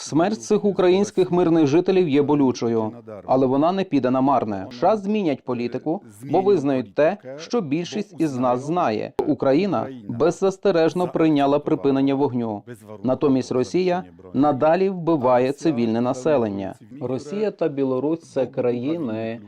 Смерть цих українських мирних жителів є болючою, але вона не піде на марне. США змінять політику, бо визнають те, що більшість із нас знає. Україна беззастережно прийняла припинення вогню. Натомість Росія надалі вбиває цивільне населення. Росія та Білорусь це країни,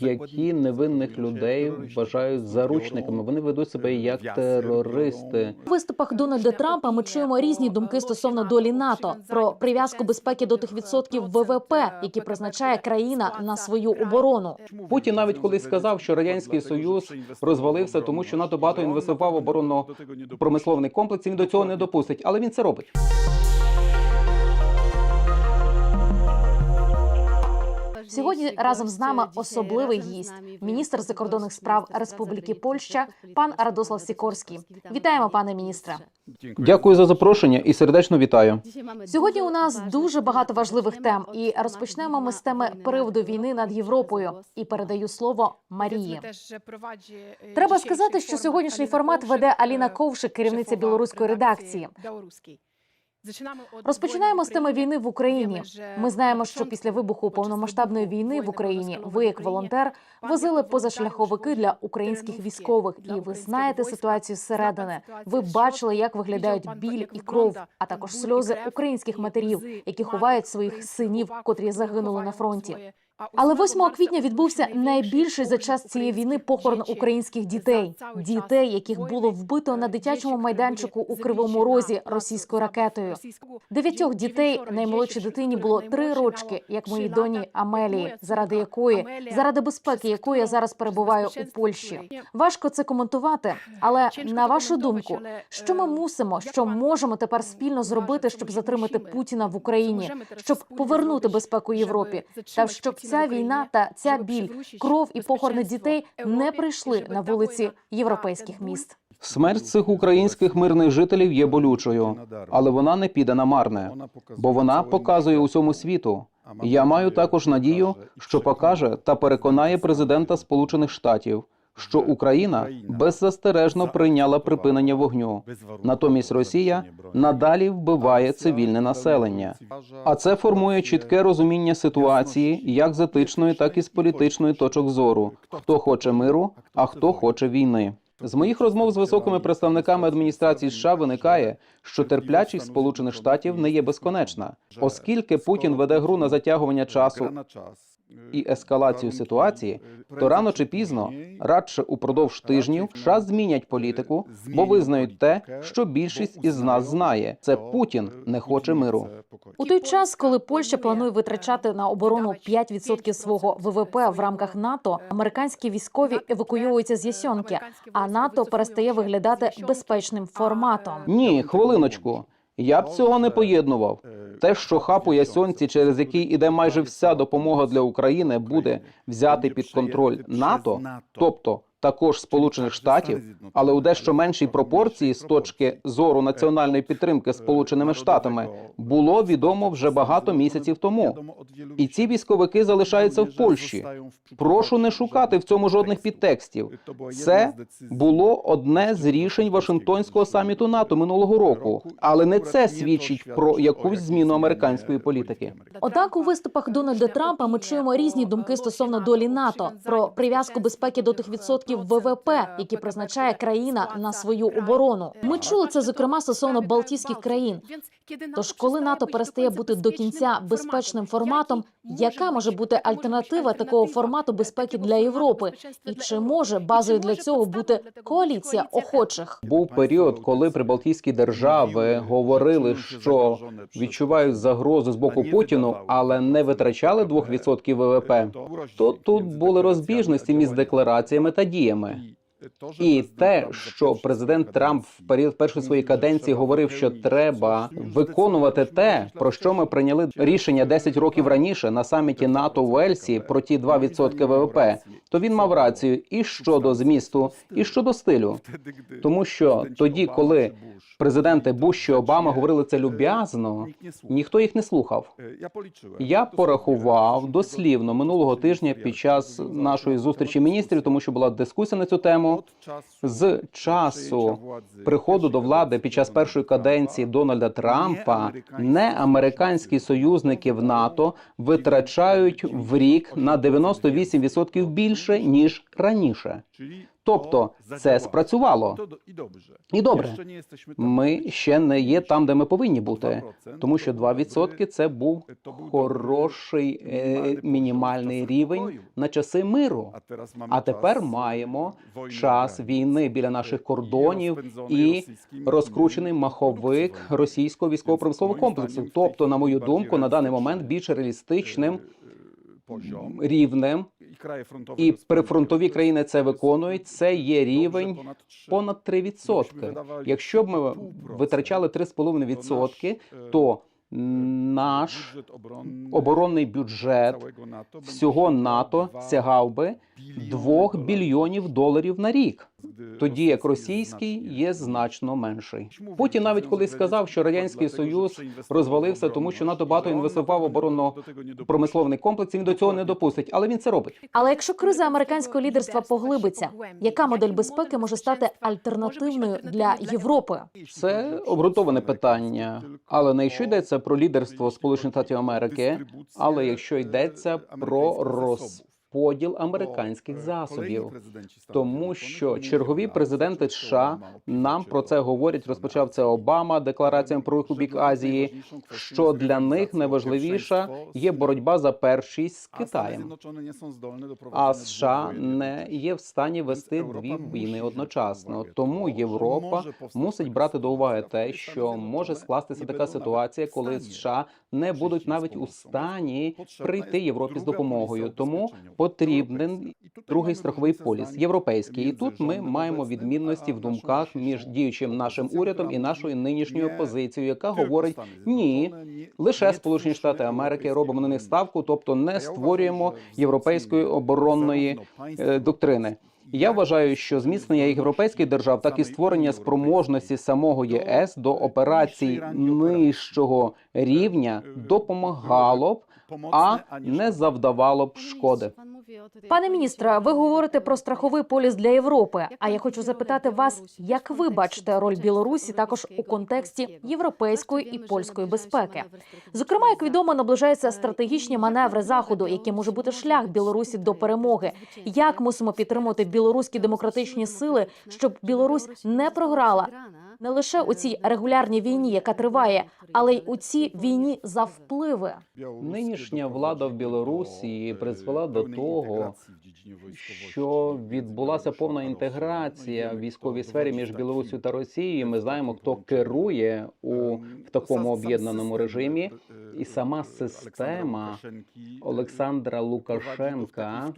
які невинних людей вважають заручниками. Вони ведуть себе як терористи. У виступах Дональда Трампа ми чуємо різні думки стосовно долі НАТО про прив'язку безпеки до тих відсотків ВВП, які призначає країна на свою оборону. Путін навіть колись сказав, що радянський союз розвалився, тому що НАТО багато інвестував в оборонно-промисловний комплекс. і Він до цього не допустить, але він це робить. Сьогодні разом з нами особливий гість, міністр закордонних справ Республіки Польща, пан Радослав Сікорський. Вітаємо, пане міністре. Дякую за запрошення і сердечно вітаю. Сьогодні у нас дуже багато важливих тем, і розпочнемо ми з теми приводу війни над Європою. І передаю слово Марії. Треба сказати, що сьогоднішній формат веде Аліна Ковшик, керівниця білоруської редакції. Розпочинаємо з теми війни в Україні. Ми знаємо, що після вибуху повномасштабної війни в Україні ви, як волонтер, возили позашляховики для українських військових, і ви знаєте ситуацію зсередини. Ви бачили, як виглядають біль і кров, а також сльози українських матерів, які ховають своїх синів, котрі загинули на фронті. Але 8 квітня відбувся найбільший за час цієї війни похорон українських дітей, дітей, яких було вбито на дитячому майданчику у Кривому Розі російською ракетою. Дев'ятьох дітей наймолодшій дитині було три рочки, як моїй доні Амелії, заради якої заради безпеки якої я зараз перебуваю у Польщі. Важко це коментувати, але на вашу думку, що ми мусимо, що можемо тепер спільно зробити, щоб затримати Путіна в Україні, щоб повернути безпеку Європі, та щоб ця війна та ця біль, кров і похорони дітей не прийшли на вулиці європейських міст. Смерть цих українських мирних жителів є болючою, але вона не піде на марне, бо вона показує усьому світу. Я маю також надію, що покаже та переконає президента Сполучених Штатів, що Україна беззастережно прийняла припинення вогню. Натомість Росія надалі вбиває цивільне населення. А це формує чітке розуміння ситуації, як з етичної, так і з політичної точок зору. Хто хоче миру, а хто хоче війни. З моїх розмов з високими представниками адміністрації США виникає, що терплячість Сполучених Штатів не є безконечна, оскільки Путін веде гру на затягування часу і ескалацію ситуації, то рано чи пізно, радше упродовж тижнів, США змінять політику, бо визнають те, що більшість із нас знає. Це Путін не хоче миру. У той час, коли Польща планує витрачати на оборону 5% свого ВВП в рамках НАТО, американські військові евакуюються з Ясьонки, а НАТО перестає виглядати безпечним форматом. Ні, хвилиночку. Я б цього не поєднував. Те, що хапу ясьонці, через який іде майже вся допомога для України, буде взяти під контроль НАТО, тобто також Сполучених Штатів, але у дещо меншій пропорції з точки зору національної підтримки Сполученими Штатами, було відомо вже багато місяців тому. І ці військовики залишаються в Польщі. Прошу не шукати в цьому жодних підтекстів. Це було одне з рішень Вашингтонського саміту НАТО минулого року, але не це свідчить про якусь зміну американської політики. Однак у виступах Дональда Трампа ми чуємо різні думки стосовно долі НАТО про прив'язку безпеки до тих відсотків ВВП, які призначає країна на свою оборону. Ми чули це зокрема стосовно Балтійських країн. Тож, коли НАТО перестає бути до кінця безпечним форматом, яка може бути альтернатива такого формату безпеки для Європи? І чи може базою для цього бути коаліція охочих? Був період, коли прибалтійські держави говорили, що відчувають загрозу з боку Путіну, але не витрачали 2% ВВП. То тут були розбіжності між деклараціями та діями. І те, що президент Трамп в період першої своєї каденції говорив, що треба виконувати те, про що ми прийняли рішення 10 років раніше на саміті НАТО в Ельсі про ті 2% ВВП, то він мав рацію і щодо змісту, і щодо стилю. Тому що тоді, коли президенти Буш і Обама говорили це люб'язно, ніхто їх не слухав. Я порахував дослівно минулого тижня під час нашої зустрічі міністрів, тому що була дискусія на цю тему. З часу приходу до влади під час першої каденції Дональда Трампа не американські союзники в НАТО витрачають в рік на 98% більше ніж раніше. Тобто це спрацювало. І добре, ми ще не є там, де ми повинні бути, тому що 2% – це був хороший е, мінімальний рівень на часи миру. А тепер маємо час війни біля наших кордонів і розкручений маховик російського військово-промислового комплексу. Тобто, на мою думку, на даний момент більш реалістичним рівнем, і прифронтові країни це виконують. Це є рівень понад 3%. Якщо б ми витрачали 3,5%, то наш оборонний бюджет всього НАТО сягав би 2 мільйонів доларів на рік. Тоді як російський є значно менший. Путін навіть колись сказав, що радянський союз розвалився, тому що НАТО багато інвестував в оборонно-промисловний комплекс. і Він до цього не допустить, але він це робить. Але якщо криза американського лідерства поглибиться, яка модель безпеки може стати альтернативною для Європи? Це обґрунтоване питання. Але не якщо йдеться про лідерство Сполучених Штатів Америки, але якщо йдеться про розподіл американських засобів, тому що чергові президенти США нам про це говорять. Розпочав це Обама деклараціями про рух у бік Азії. Що для них найважливіша є боротьба за першість з Китаєм. А США не є в стані вести дві війни одночасно. Тому Європа мусить брати до уваги те, що може скластися така ситуація, коли США не будуть навіть у стані прийти Європі з допомогою. Тому потрібен другий страховий поліс європейський. І тут ми маємо відмінності в думках між діючим нашим урядом і нашою нинішньою опозицією, яка говорить ні, лише Сполучені Штати Америки робимо на них ставку, тобто не створюємо європейської оборонної е, Я вважаю, що зміцнення європейських держав, так і створення спроможності самого ЄС до операцій нижчого рівня допомагало б, а не завдавало б шкоди. Пане міністре, ви говорите про страховий поліс для Європи. А я хочу запитати вас, як ви бачите роль Білорусі також у контексті європейської і польської безпеки? Зокрема, як відомо, наближаються стратегічні маневри заходу, які може бути шлях Білорусі до перемоги. Як мусимо підтримувати білоруські демократичні сили, щоб Білорусь не програла не лише у цій регулярній війні, яка триває, але й у цій війні за впливи? Нинішня влада в Білорусі призвела до того, що відбулася повна інтеграція в військовій сфері між Білорусію та Росією. Ми знаємо, хто керує у в такому об'єднаному режимі, і сама система Олександра Лукашенка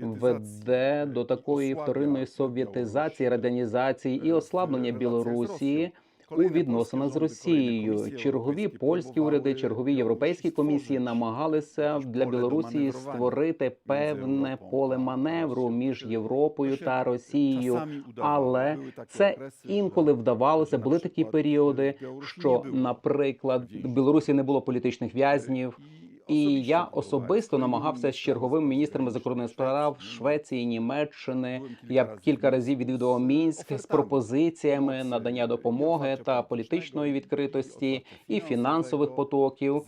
веде до такої вторинної совєтизації, радянізації і ослаблення Білорусі. У відносинах з Росією чергові польські уряди, чергові європейські комісії намагалися для Білорусі створити певне поле маневру між Європою та Росією, але це інколи вдавалося. Були такі періоди, що, наприклад, в Білорусі не було політичних в'язнів. І я особисто намагався з черговими міністрами закордонних справ Швеції, Німеччини. Я кілька разів відвідував Мінськ з пропозиціями надання допомоги та політичної відкритості і фінансових потоків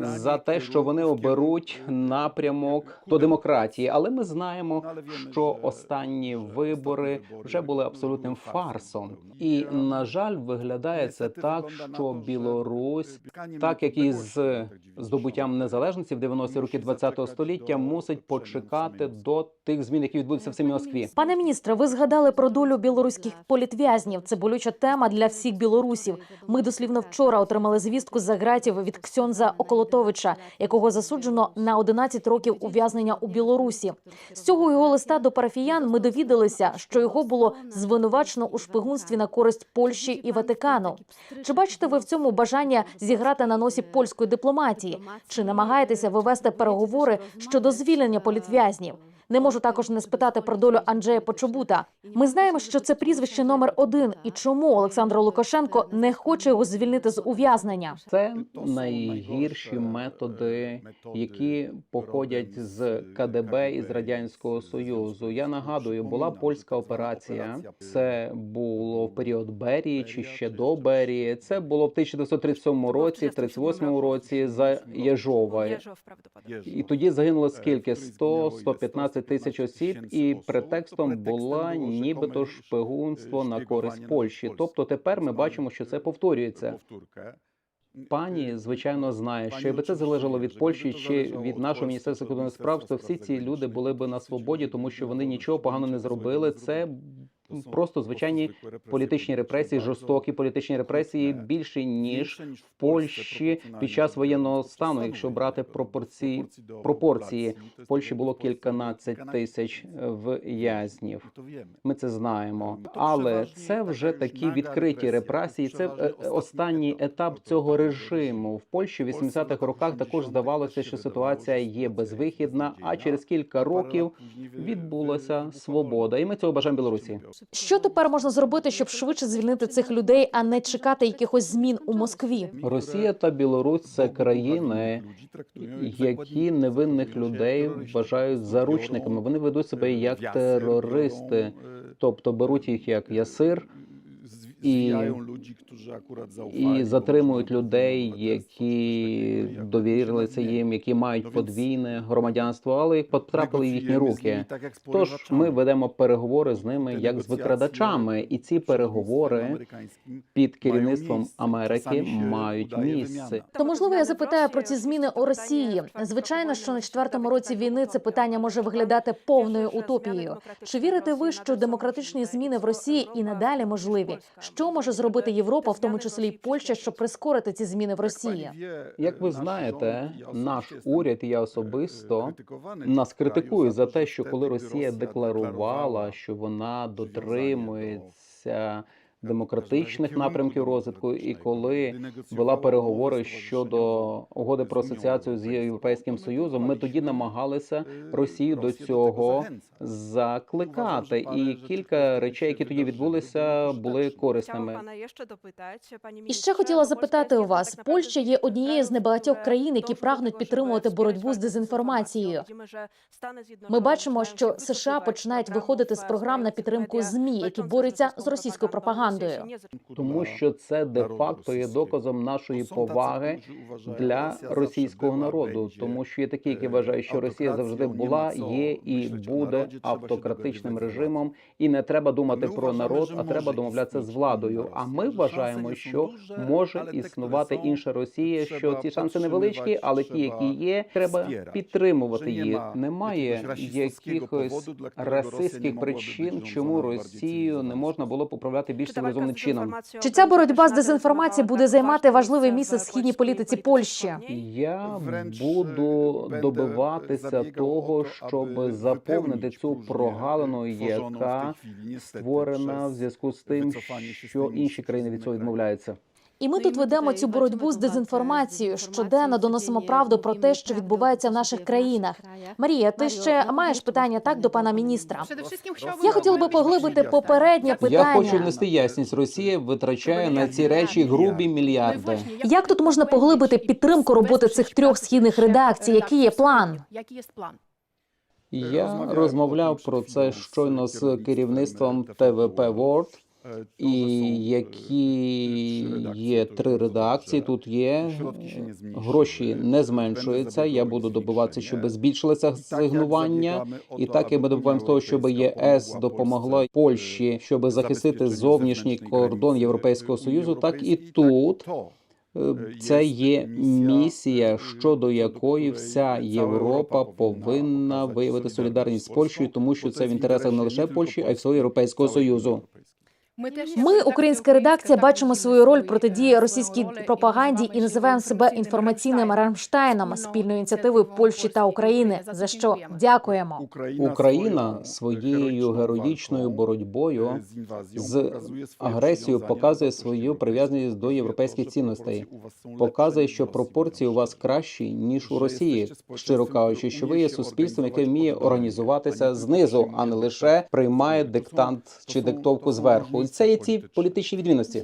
за те, що вони оберуть напрямок до демократії. Але ми знаємо, що останні вибори вже були абсолютним фарсом, і на жаль, виглядає це так, що Білорусь, так як і з здобуттям незалежності в 90-ті роки ХХ століття, мусить почекати до тих змін, які відбудуться в самій Москві. Пане міністре, ви згадали про долю білоруських політв'язнів. Це болюча тема для всіх білорусів. Ми дослівно вчора отримали звістку з загратів від Ксьонза Околотовича, якого засуджено на 11 років ув'язнення у Білорусі. З цього його листа до парафіян ми довідалися, що його було звинувачено у шпигунстві на користь Польщі і Ватикану. Чи бачите ви в цьому бажання зіграти на носі польської дипломатії? Чи намагаєтеся вивести переговори щодо звільнення політв'язнів? Не можу також не спитати про долю Анджея Почобута. Ми знаємо, що це прізвище номер один, і чому Олександр Лукашенко не хоче його звільнити з ув'язнення. Це найгірші методи, які походять з КДБ і з радянського союзу. Я нагадую, була польська операція. Це було в період Берії чи ще до Берії. Це було в 1937 році, 38 році за Єжова. І тоді загинуло скільки 100-115 тисяч осіб, і претекстом була нібито шпигунство на користь Польщі. Тобто тепер ми бачимо, що це повторюється. Пані, звичайно, знає, що якби це залежало від Польщі чи від нашого міністерства кордонних справ, то всі ці люди були би на свободі, тому що вони нічого поганого не зробили. Це просто звичайні політичні репресії, жорстокі політичні репресії більше ніж в Польщі під час воєнного стану, якщо брати пропорції пропорції. В Польщі було кільканадцять тисяч в'язнів. Ми це знаємо, але це вже такі відкриті репресії. Це е, е, останній етап цього режиму. В Польщі в 80-х роках також здавалося, що ситуація є безвихідна. А через кілька років відбулася свобода, і ми цього бажаємо Білорусі. Що тепер можна зробити, щоб швидше звільнити цих людей, а не чекати якихось змін у Москві? Росія та Білорусь це країни, які невинних людей вважають заручниками. Вони ведуть себе як терористи, тобто беруть їх як ясир і, і затримують людей, які довірилися їм, які мають подвійне громадянство, але їх потрапили в їхні руки. Тож ми ведемо переговори з ними як з викрадачами, і ці переговори під керівництвом Америки мають місце. То можливо я запитаю про ці зміни у Росії. Звичайно, що на четвертому році війни це питання може виглядати повною утопією. Чи вірите ви, що демократичні зміни в Росії і надалі можливі? Що може зробити Європа, в тому числі й Польща, щоб прискорити ці зміни в Росії? Як ви знаєте, наш уряд і я особисто нас критикую за те, що коли Росія декларувала, що вона дотримується демократичних напрямків розвитку, і коли вела переговори щодо угоди про асоціацію з європейським союзом, ми тоді намагалися Росію до цього закликати. І кілька речей, які тоді відбулися, були корисними. І ще хотіла запитати у вас: Польща є однією з небагатьох країн, які прагнуть підтримувати боротьбу з дезінформацією. Ми бачимо, що США починають виходити з програм на підтримку змі, які борються з російською пропагандою. Тому що це де факто є доказом нашої поваги для російського народу, тому що є такі, які вважають, що Росія завжди була, є і буде автократичним режимом, і не треба думати про народ, а треба домовлятися з владою. А ми вважаємо, що може існувати інша Росія, що ці шанси невеличкі, але ті, які є, треба підтримувати їх. Немає якихось расистських причин, чому Росію не можна було поправляти більш цивілізованим чином. Чи ця боротьба з дезінформацією буде займати важливе місце в східній політиці Польщі? Я буду добиватися того, щоб заповнити цю прогалину, яка створена в зв'язку з тим, що інші країни від цього відмовляються. І ми тут ведемо цю боротьбу з дезінформацією. Щоденно доносимо правду про те, що відбувається в наших країнах. Марія, ти ще маєш питання так до пана міністра? Я хотіла би поглибити попереднє Я хочу внести ясність. Росія витрачає на ці речі грубі мільярди. Як тут можна поглибити підтримку роботи цих трьох східних редакцій? Який є план? Який є план? Я розмовляв про це щойно з керівництвом ТВП World. І які є три редакції. Тут є гроші не зменшуються. Я буду добиватися, щоб збільшилося сигнування. І так як ми добуваємо з того, щоб ЄС допомогла Польщі, щоб захистити зовнішній кордон Європейського союзу, так і тут. е, Це є місія, щодо якої вся Європа повинна виявити солідарність з Польщею, тому що це в інтересах не лише Польщі, а й всього Європейського союзу. Ми, українська редакція, бачимо свою роль протидії російській пропаганді і називаємо себе інформаційним Рамштайном спільною ініціативою Польщі та України. За що дякуємо. Україна своєю героїчною боротьбою з агресією показує свою прив'язаність до європейських цінностей. Показує, що пропорції у вас кращі ніж у Росії. Щиро кажучи, що ви є суспільством, яке вміє організуватися знизу, а не лише приймає диктант чи диктовку зверху. Це є ці політичні відмінності.